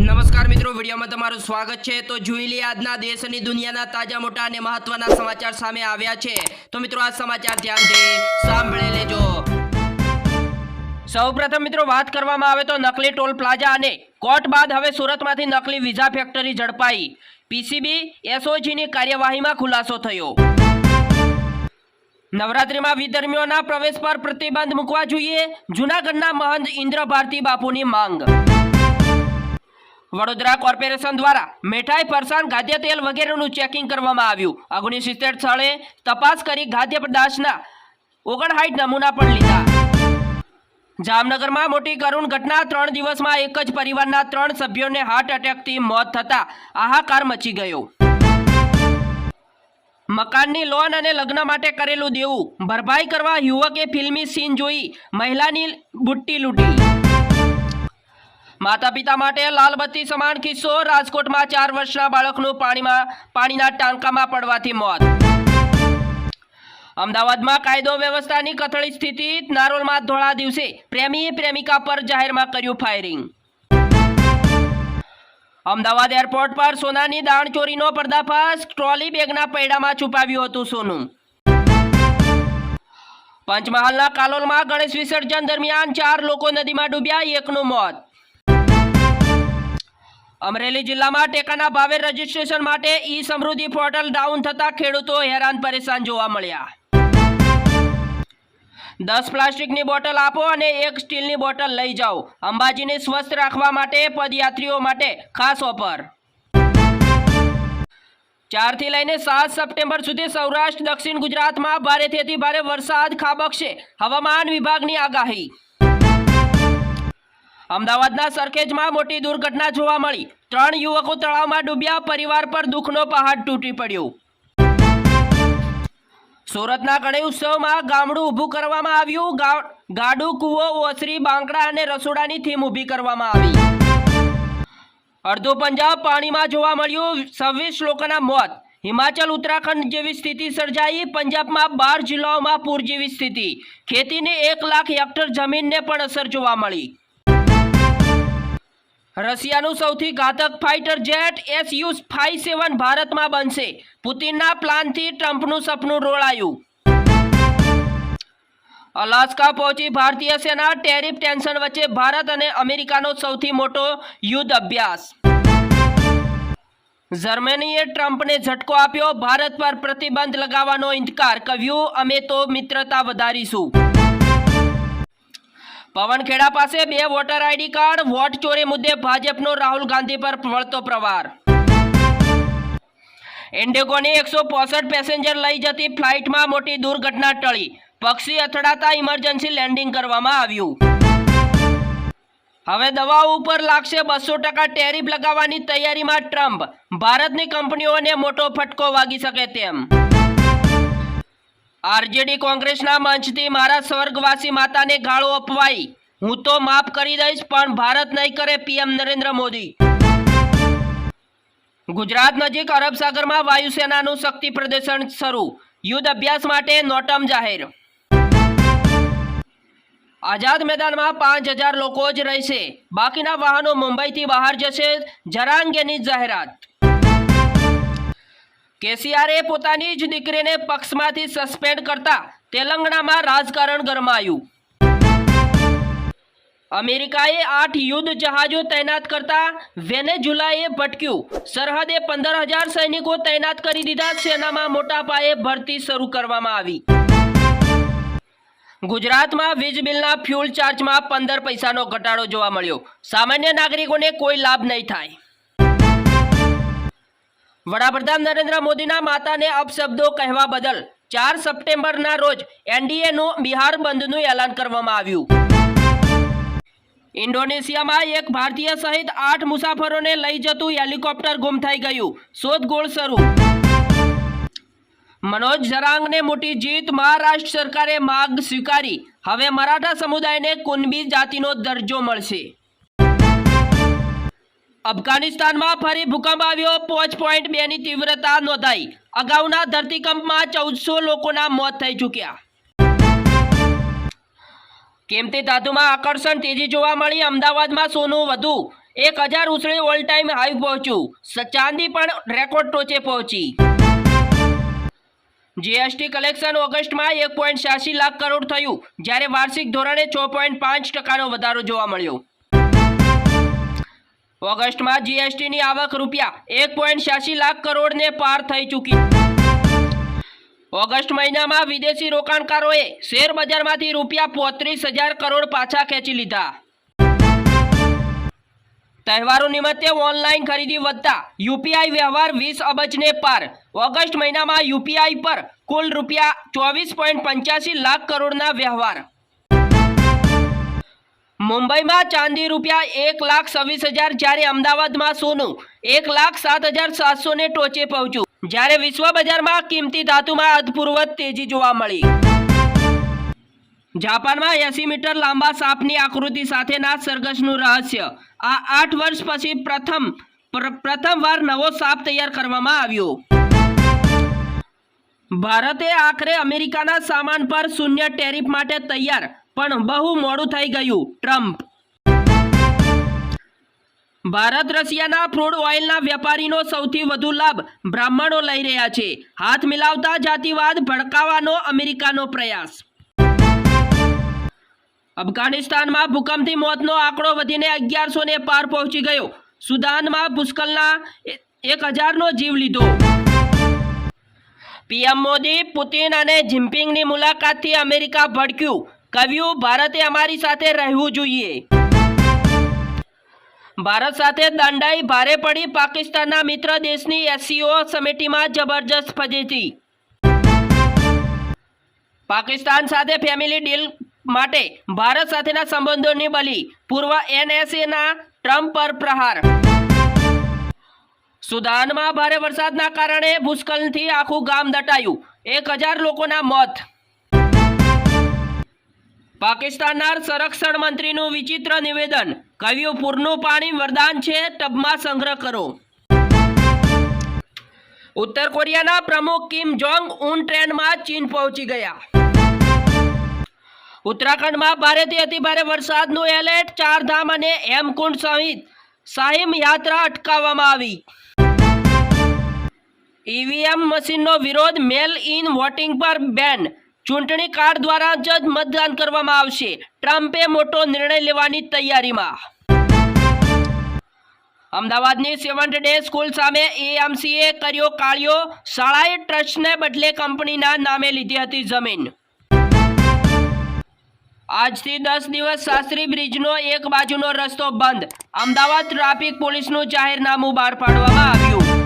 નમસ્કાર મિત્રો, વિડીયોમાં તમારું સ્વાગત છે. તો જોઈ લઈએ આજના દેશ અને દુનિયાના તાજા, મોટા અને મહત્વના સમાચાર સામે આવ્યા છે. તો મિત્રો, આ સમાચાર ધ્યાનથી સાંભળી લેજો. સૌપ્રથમ મિત્રો, વાત કરવામાં આવે તો નકલી ટોલ પ્લાઝા અને કોર્ટ બાદ હવે સુરતમાંથી નકલી વિઝા ફેક્ટરી ઝડપાઈ. પીસીબી, એસઓજીની કાર્યવાહીમાં ખુલાસો થયો. નવરાત્રિમાં વિધર્મીઓના પ્રવેશ પર પ્રતિબંધ મૂકવા જોઈએ. જૂનાગઢના મહંત ઇન્દ્ર ભારતી બાપુની માંગ. વડોદરા કોર્પોરેશન દ્વારા મીઠાઈ, ફરસાણ ખાદ્ય તેલ વગેરેનું ચેકિંગ કરવામાં આવ્યું. ઓગણીસ સિત્તેર સ્થળે તપાસ કરી ખાદ્ય પદાર્થના ઓગણસાઠ નમૂના પણ લીધા. જામનગરમાં મોટી કરુણ ઘટના, ત્રણ દિવસમાં એક જ પરિવારના ત્રણ સભ્યોને હાર્ટ એટેકથી મોત થતા આહાકાર મચી ગયો. મકાનની લોન અને લગ્ન માટે કરેલું દેવું. ભરપાઈ કરવા યુવકે ફિલ્મી સીન જોઈ મહિલાની બુટ્ટી લૂંટી. માતા પિતા માટે લાલબત્તી સમાન કિસ્સો રાજકોટમાં ચાર વર્ષના બાળકનું પાણીમાં, પાણીના ટાંકામાં પડવાથી મોત. અમદાવાદમાં કાયદો વ્યવસ્થાની કથળી સ્થિતિ નારોલમાં ધોળા દિવસે પ્રેમીએ પ્રેમિકા પર જાહેરમાં કર્યું ફાયરિંગ. અમદાવાદ એરપોર્ટ પર સોનાની દાણચોરીનો પર્દાફાશ ટ્રોલી બેગના પૈડામાં છુપાવ્યું હતું સોનું. પંચમહાલના કાલોલમાં ગણેશ વિસર્જન દરમિયાન ચાર લોકો નદીમાં ડૂબ્યા, એકનું મોત. અમરેલી જિલ્લામાં ટેકાના ભાવે રજીસ્ટ્રેશન માટે ઈ સમૃદ્ધિ પોર્ટલ ડાઉન થતા ખેડૂતો હેરાન પરેશાન જોવા મળ્યા. દસ પ્લાસ્ટિકની બોટલ આપો અને એક સ્ટીલની બોટલ લઈ જાઓ. અંબાજીને સ્વસ્થ રાખવા માટે પદયાત્રીઓ માટે ખાસ ઓફર. ચારથી લઈને સાત સપ્ટેમ્બર સુધી સૌરાષ્ટ્ર, દક્ષિણ ગુજરાતમાં ભારેથી ભારે વરસાદ ખાબકશે. હવામાન વિભાગની આગાહી. અમદાવાદના સરખેજમાં મોટી દુર્ઘટના જોવા મળી. ત્રણ યુવકો તળાવમાં ડૂબ્યા, પરિવાર પર દુઃખનો પહાડ તૂટી પડ્યો. સુરતના ગણેશ ઉત્સવમાં ગામડું ઊભું કરવામાં આવ્યું. ગાડુ, કૂવો, ઓસરી, બાંકડા અને રસોડાની થીમ ઊભી કરવામાં આવી. અડધો પંજાબ પાણીમાં જોવા મળ્યું, છવ્વીસ લોકોના મોત. હિમાચલ, ઉત્તરાખંડ જેવી સ્થિતિ સર્જાઈ. પંજાબમાં બાર જિલ્લાઓમાં પૂર જેવી સ્થિતિ. ખેતીની એક લાખ હેક્ટર જમીનને પણ અસર જોવા મળી. રશિયાનું સૌથી ઘાતક fighter jet SU five seven ભારતમાં બનશે. પુતિનના પ્લાનથી ટ્રમ્પનું સપનું રોળાયું. અલાસ્કા પહોંચી ભારતીય સેના ટેરિફ ટેન્શન વચ્ચે ભારત અને અમેરિકાનો સૌથી મોટો યુદ્ધ અભ્યાસ. જર્મનીએ ટ્રમ્પને ઝટકો આપ્યો. ભારત પર પ્રતિબંધ લગાવવાનો ઇનકાર કહ્યું અમે તો મિત્રતા વધારીશું. પવનખેડા પાસે બે વોટર આઈડી કાર્ડ વોટ ચોરી મુદ્દે ભાજપનો રાહુલ ગાંધી પર વળતો પ્રવાર ઇન્ડિગોની એકસો પોસઠ પેસેન્જર લઈ જતી ફ્લાઇટમાં મોટી દુર્ઘટના ટળી. પક્ષી અથડાતા ઇમરજન્સી લેન્ડિંગ કરવામાં આવ્યું. હવે દવાઓ ઉપર લાગશે બસો ટકા ટેરિફ લગાવવાની તૈયારીમાં ટ્રમ્પ. ભારતની કંપનીઓને મોટો ફટકો વાગી શકે તેમ. આરજેડી કોંગ્રેસના મંચથી મારા સ્વર્ગવાસી માતાને ગાળો અપવાઈ. હું તો માફ કરી દઈશ, પણ ભારત નહીં કરે પીએમ નરેન્દ્ર મોદી. ગુજરાત નજીક અરબ સાગરમાં વાયુસેનાનું શક્તિ પ્રદર્શન શરૂ. યુદ્ધ અભ્યાસ માટે નોટમ જાહેર. આઝાદ મેદાનમાં પાંચ હજાર લોકો જ રહેશે. બાકીના વાહનો મુંબઈથી બહાર જશે જરા અંગેની જાહેરાત. કેસીઆરે પોતાની જ દીકરીને પક્ષમાંથી સસ્પેન્ડ કરતા તેલંગણામાં રાજકારણ ગરમાયું. અમેરિકાએ આઠ યુદ્ધ જહાજો તૈનાત કરતા વેનેઝુલાએ ભટક્યું. સરહદે પંદર હજાર સૈનિકો તૈનાત કરી દીધા, સેનામાં મોટા પાયે ભરતી શરૂ કરવામાં આવી. ગુજરાતમાં વીજ બિલના ફ્યુલ ચાર્જમાં પંદર પૈસાનો ઘટાડો જોવા મળ્યો. સામાન્ય નાગરિકોને કોઈ લાભ નહીં થાય. વડાપ્રધાન નરેન્દ્ર મોદીના માતાને અપશબ્દો કહેવા બદલ ચાર સપ્ટેમ્બરના રોજ એનડીએનું બિહાર બંધનું એલાન કરવામાં આવ્યું. ઇન્ડોનેશિયામાં એક ભારતીય સહિત આઠ મુસાફરોને લઈ જતું હેલિકોપ્ટર ગુમ થઈ ગયું. શોધખોળ શરૂ. મનોજ જરાંગને મોટી જીત મહારાષ્ટ્ર સરકારે માગ સ્વીકારી. હવે મરાઠા સમુદાયને કુનબી જાતિનો દરજ્જો મળશે. અફઘાનિસ્તાનમાં ફરી ભૂકંપ આવ્યો. પાંચ પોઈન્ટ બેની તીવ્રતા નોંધાઈ. અગાઉના ધરતીકંપમાં ચૌદસો લોકોના મોત થઈ ચૂક્યા. કિંમતી ધાતુમાં આકર્ષણ તેજી જોવા મળી. અમદાવાદમાં સોનું વધુ. એક હજાર ઉછળી ઓલ ટાઈમ હાઈ પહોંચ્યું. ચાંદી પણ રેકોર્ડ ટોચે પહોંચી. જીએસટી કલેક્શન ઓગસ્ટમાં એક પોઈન્ટ છ્યાસી લાખ કરોડ થયું, જ્યારે વાર્ષિક ધોરણે છ પોઈન્ટ પાંચ ટકાનો વધારો જોવા મળ્યો. ઓગસ્ટમાં જીએસટીની આવક રૂપિયા એક પોઈન્ટ છ્યાસી લાખ કરોડને પાર થઈ ચૂકી. ઓગસ્ટ મહિનામાં વિદેશી રોકાણકારોએ શેરબજારમાંથી રૂપિયા પોત્રીસ હજાર કરોડ પાછા ખેંચી લીધા. તહેવારો નિમિત્તે ઓનલાઈન ખરીદી વધતા યુપીઆઈ વ્યવહાર વીસ અબજને પાર. ઓગસ્ટ મહિનામાં યુપીઆઈ પર કુલ રૂપિયા ચોવીસ લાખ કરોડના વ્યવહાર. મુંબઈમાં ચાંદી રૂપિયા એક લાખ છવ્વીસ હજાર જ્યારે અમદાવાદમાં સોનું, એક લાખ સાત હજાર સાતસો ને ટોચે પહોંચ્યું. જ્યારે વિશ્વ બજારમાં કિંમતી ધાતુમાં અધપૂર્વત તેજી જોવા મળી. જાપાનમાં એસી મીટર લાંબા સાપની આકૃતિ સાથેના સરઘસનું રહસ્ય. આ આઠ વર્ષ પછી પ્રથમ પ્રથમવાર નવો સાપ તૈયાર કરવામાં આવ્યો. ભારતે આખરે અમેરિકાના સામાન પર શૂન્ય ટેરિફ માટે તૈયાર પણ બહુ મોડું થઈ ગયું, ટ્રમ્પ. ભારત રશિયાના ક્રૂડ ઓઇલના વેપારીનો સૌથી વધુ લાભ બ્રાહ્મણો લઈ રહ્યા છે. હાથ મિલાવતા જાતિવાદ ભડકાવાનો અમેરિકાનો પ્રયાસ. અફઘાનિસ્તાનમાં ભૂકંપથી મોતનો આંકડો વધીને અગિયારસો ને પાર પહોંચી ગયો. સુદાનમાં ભૂસ્ખલના એક હજારનો જીવ લીધો. પીએમ મોદી, પુતિન અને જિનપિંગની મુલાકાતથી અમેરિકા ભડક્યું. કહ્યું ભારતે અમારી સાથે રહેવું જોઈએ. ભારત સાથે દંડાઈ ભારે પડી પાકિસ્તાનના મિત્ર દેશની એસસીઓ સમિટીમાં જબરજસ્ત ફજેતી. પાકિસ્તાન સાથે ફેમિલી ડીલ માટે ભારત સાથેના સંબંધોની બલી, પૂર્વ એનએસએના ટ્રમ્પ પર પ્રહાર. સુદાનમાં ભારે વરસાદના કારણે ભૂસ્ખલનથી આખું ગામ દટાયું. એક હજાર લોકોના મોત. પાકિસ્તાનના સંરક્ષણ મંત્રીનું વિચિત્ર નિવેદન. કહ્યું, પૂરનું પાણી વરદાન છે, ટબમાં સંગ્રહ કરો. ઉત્તર કોરિયાના પ્રમુખ કિમ જોંગ ઉન ટ્રેનમાં ચીન પહોંચી ગયા. ઉત્તરાખંડમાં ભારેથી અતિભારે વરસાદનું એલર્ટ, ચારધામ અને હેમકુંડ સહિત સાહિમ યાત્રા અટકાવવામાં આવી. ઈવીએમ મશીનનો વિરોધ મેલ ઇન વોટિંગ પર બેન. ચૂંટણી કાર્ડ દ્વારા જ મતદાન કરવામાં આવશે. ટ્રમ્પે મોટો નિર્ણય લેવાની તૈયારીમાં. અમદાવાદની સેવન્થ ડે સ્કૂલ સામે એએમસીએ કર્યો કાળિયો. શાળાએ ટ્રસ્ટને બદલે કંપનીના નામે લીધી હતી જમીન. આજથી દસ દિવસ શાસ્ત્રી બ્રિજનો એક બાજુનો રસ્તો બંધ. અમદાવાદ ટ્રાફિક પોલીસનું જાહેરનામું બહાર પાડવામાં આવ્યું.